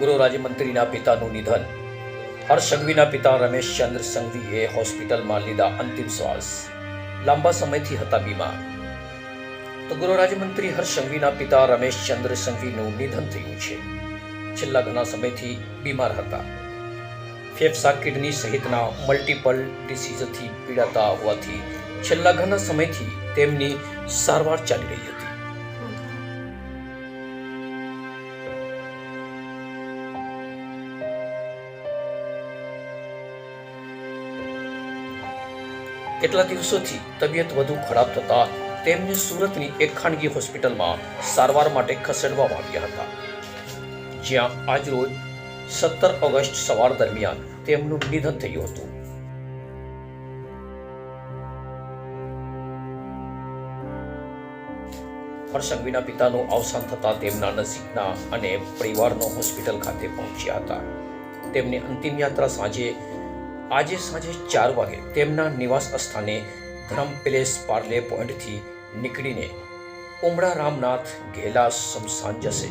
ગૃહ રાજ્યમંત્રીના પિતાનું નિધન. હર્ષ સંઘવીના પિતા રમેશચંદ્ર સંઘવીએ હોસ્પિટલમાં લીધા અંતિમ શ્વાસ. લાંબા સમયથી હતા બીમાર. તો ગૃહ રાજ્યમંત્રી હર્ષ સંઘવીના પિતા રમેશચંદ્ર સંઘવીનું નિધન થયું છે. છેલ્લા ઘણા સમયથી બીમાર હતા. ફેફસા કિડની સહિતના મલ્ટિપલ ડિસીઝથી પીડાતા હોવાથી છેલ્લા ઘણા સમયથી તેમની સારવાર ચાલી રહી હતી. કેટલા દિવસોથી તબિયત વધુ ખરાબ થતા તેમને સુરતની એક ખાનગી હોસ્પિટલમાં સારવાર માટે ખસેડવામાં આવ્યા હતા. જ્યાં આજરોજ સત્તર ઓગસ્ટ સવાર દરમિયાન તેમનું નિધન થયું હતું. હર્ષંગવીના પિતાનું અવસાન થતાં તેમના નજીકના અને પરિવારનો હોસ્પિટલ ખાતે પહોંચ્યા હતા. તેમની અંતિમ યાત્રા સાંજે આજે સાંજે ચાર વાગે તેમના નિવાસ સ્થાને ધરમ પેલેસ પાર્લે પોઈન્ટથી નીકળીને ઉમરા રામનાથ ઘેલા શમશાન જશે.